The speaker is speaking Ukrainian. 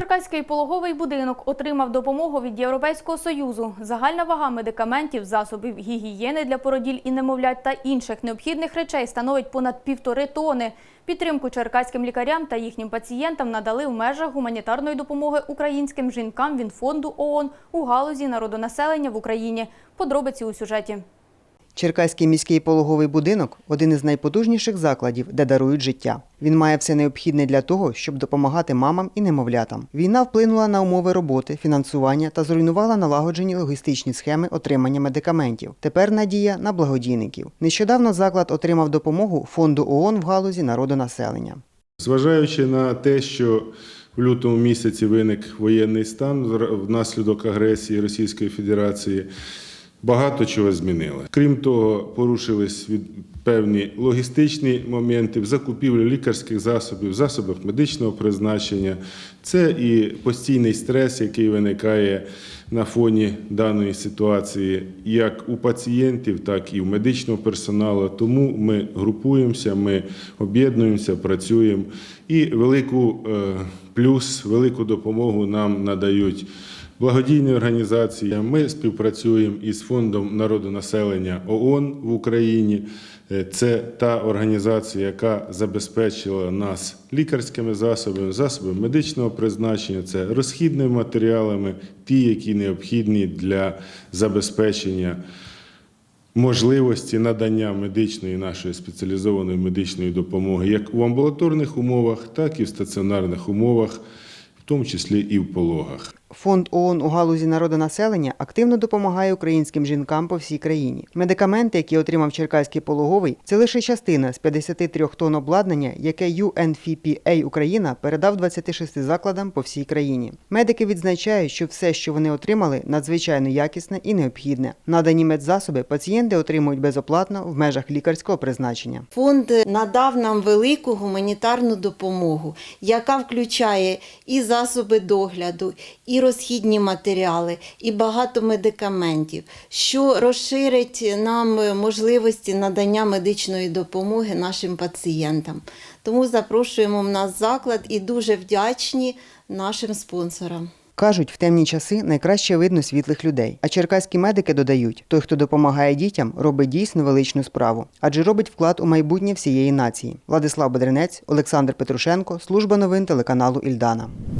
Черкаський пологовий будинок отримав допомогу від Європейського Союзу. Загальна вага медикаментів, засобів гігієни для породіль і немовлят та інших необхідних речей становить понад півтори тони. Підтримку черкаським лікарям та їхнім пацієнтам надали в межах гуманітарної допомоги українським жінкам від фонду ООН у галузі народонаселення в Україні. Подробиці у сюжеті. Черкаський міський пологовий будинок один із найпотужніших закладів, де дарують життя. Він має все необхідне для того, щоб допомагати мамам і немовлятам. Війна вплинула на умови роботи, фінансування та зруйнувала налагоджені логістичні схеми отримання медикаментів. Тепер надія на благодійників. Нещодавно заклад отримав допомогу фонду ООН в галузі народонаселення. Зважаючи на те, що в лютому місяці виник воєнний стан внаслідок агресії Російської Федерації, багато чого змінили. Крім того, порушились від певні логістичні моменти в закупівлі лікарських засобів, засобів медичного призначення. Це і постійний стрес, який виникає на фоні даної ситуації, як у пацієнтів, так і у медичного персоналу. Тому ми групуємося, ми об'єднуємося, працюємо. І велику е, плюс, велику допомогу нам надають. Благодійні організації. Ми співпрацюємо із фондом народонаселення ООН в Україні. Е, Це та організація, яка забезпечила нас лікарськими засобами, засобами медичного призначення, це розхідними матеріалами, ті, які необхідні для забезпечення можливості надання медичної нашої спеціалізованої медичної допомоги як у амбулаторних умовах, так і в стаціонарних умовах, в тому числі і в пологах. Фонд ООН у галузі народонаселення активно допомагає українським жінкам по всій країні. Медикаменти, які отримав Черкаський пологовий, це лише частина з 53 тонн обладнання, яке UNFPA Україна передав 26 закладам по всій країні. Медики відзначають, що все, що вони отримали, надзвичайно якісне і необхідне. Надані медзасоби пацієнти отримують безоплатно в межах лікарського призначення. Фонд надав нам велику гуманітарну допомогу, яка включає і засоби догляду, розхідні матеріали, і багато медикаментів, що розширить нам можливості надання медичної допомоги нашим пацієнтам. Тому запрошуємо в нас заклад і дуже вдячні нашим спонсорам. Кажуть, в темні часи найкраще видно світлих людей. А черкаські медики додають: той, хто допомагає дітям, робить дійсно величну справу, адже робить вклад у майбутнє всієї нації. Владислав Бедренець, Олександр Петрушенко, служба новин телеканалу Ільдана.